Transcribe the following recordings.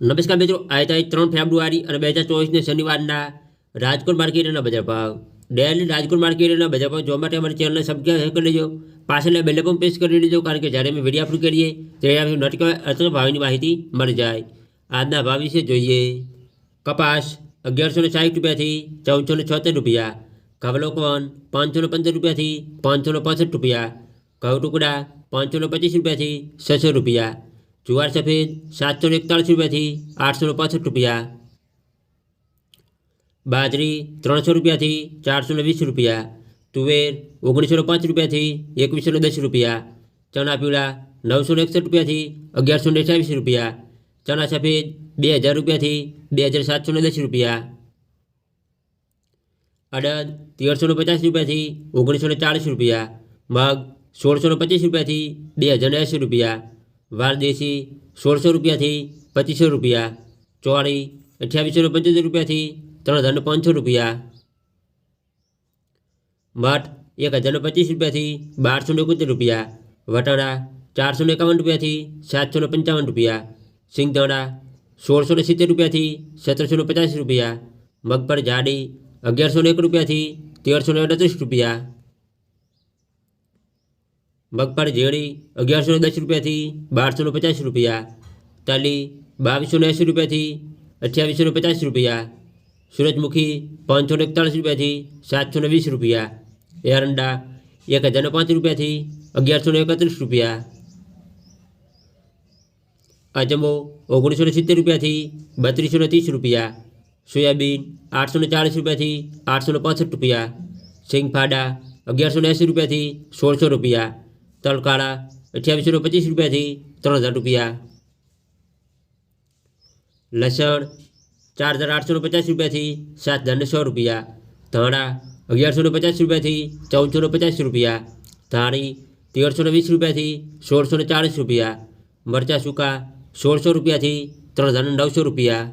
નમસ્કાર મિત્રો આજે તારીખ ત્રણ ફેબ્રુઆરી અને બે હજાર ચોવીસને શનિવારના રાજકોટ માર્કેટના બજાર ભાવ ડેલી રાજકોટ માર્કેટના બજાર ભાવ જોવા માટે અમારી ચેનલને સબસ્ક્રાઈબ કરી લેજો પાછળના બેલ પણ પ્રેસ કરી લેજો કારણ કે જ્યારે અમે વિડીયો અપલોડ કરીએ ત્યારે આપણે નોટિફાઈ અથવા ભાવની માહિતી મળી જાય આજના ભાવ વિશે જોઈએ કપાસ અગિયારસો ને સાઠ રૂપિયાથી ચૌદસો ને છોતેર રૂપિયા કવલોકોન પાંચસો ને પંદર રૂપિયાથી પાંચસો ને પાસઠ રૂપિયા ઘઉં ટુકડા પાંચસો ને પચીસ રૂપિયાથી છસો રૂપિયા જુવાર સફેદ સાતસો ને એકતાળીસ રૂપિયાથી આઠસો ને પાસઠ રૂપિયા બાજરી ત્રણસો રૂપિયાથી ચારસો ને વીસ રૂપિયા તુવેર ઓગણીસો ને પાંચ રૂપિયાથી એકવીસો ને દસ રૂપિયા ચણા પીળા નવસો ને એકસઠ રૂપિયાથી અગિયારસો ને અઠ્યાવીસ રૂપિયા ચણા સફેદ બે હજાર રૂપિયાથી બે હજાર સાતસો ને દસ રૂપિયા અડદ તેરસો ને પચાસ રૂપિયાથી ઓગણીસો ને ચાળીસ રૂપિયા મગ સોળસો ને પચીસ રૂપિયાથી બે હજાર ને એંસી રૂપિયા વારદેશી સોળસો રૂપિયાથી પચીસો રૂપિયા ચોળી અઠ્યાવીસો ને પંચોતેર રૂપિયાથી ત્રણ હજાર ને પાંચસો રૂપિયા મઠ એક હજાર ને પચીસ રૂપિયાથી બારસો ને એકોતેર રૂપિયા વટાણા ચારસો ને એકાવન રૂપિયાથી સાતસો ને પંચાવન રૂપિયા સિંગદાણા સોળસો ને સિત્તેર રૂપિયાથી સત્તરસો ને પચાસ રૂપિયા મગફળ જાડી અગિયારસો ને એક રૂપિયાથી તેરસો ને અડત્રીસ રૂપિયા મગફળ ઝેડી અગિયારસો ને દસ રૂપિયાથી બારસો ને પચાસ રૂપિયા તલી બાવીસો ને એંસી રૂપિયાથી અઠ્યાવીસો ને પચાસ રૂપિયા સૂરજમુખી પાંચસો ને એકતાળીસ રૂપિયાથી સાતસો ને વીસ રૂપિયા એરંડા એક હજાર ને પાંચ રૂપિયાથી અગિયારસો ને એકત્રીસ રૂપિયા અજમો ઓગણીસો ને સિત્તેર રૂપિયાથી બત્રીસો ને ત્રીસ રૂપિયા સોયાબીન આઠસો ને ચાળીસ રૂપિયાથી આઠસો ને પાસઠ રૂપિયા સિંગફાડા અગિયારસો ને એંસી રૂપિયાથી સોળસો રૂપિયા તલકાળા અઠ્યાવીસો પચીસ રૂપિયાથી ત્રણ હજાર રૂપિયા. લસણ ચાર હજાર આઠસો પચાસ રૂપિયાથી સાત હજાર ને સો રૂપિયા. ધાણા અગિયારસો ને પચાસ રૂપિયાથી ચૌદસો પચાસ રૂપિયા. ધાણી તેરસો વીસ રૂપિયાથી સોળસો ને ચાળીસ રૂપિયા. મરચાં સૂકા સોળસો રૂપિયાથી ત્રણ હજાર નવસો રૂપિયા.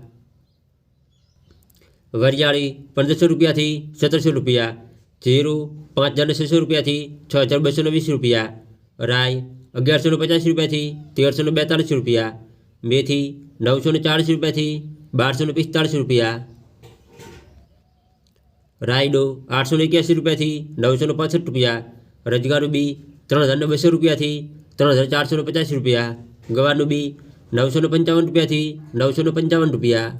વરિયાળી પંદરસો રૂપિયાથી સત્તરસો રૂપિયા. જીરું પાંચ હજાર છસો રૂપિયાથી છ હજાર બસો વીસ રૂપિયા. રાઈ અગિયારસો ને પચાસ રૂપિયાથી તેરસો ને બેતાળીસ રૂપિયા મેથી નવસો ને ચાળીસ રૂપિયાથી બારસો ને પિસ્તાળીસ રૂપિયા રાયડો આઠસો ને એક્યાસી રૂપિયાથી નવસો ને પાસઠ રૂપિયા રજગારું બી ત્રણ હજાર ને બસો રૂપિયાથી ત્રણ હજાર ચારસો ને પચાસ રૂપિયા ગવારનું બી નવસો ને પંચાવન રૂપિયાથી નવસો ને પંચાવન રૂપિયા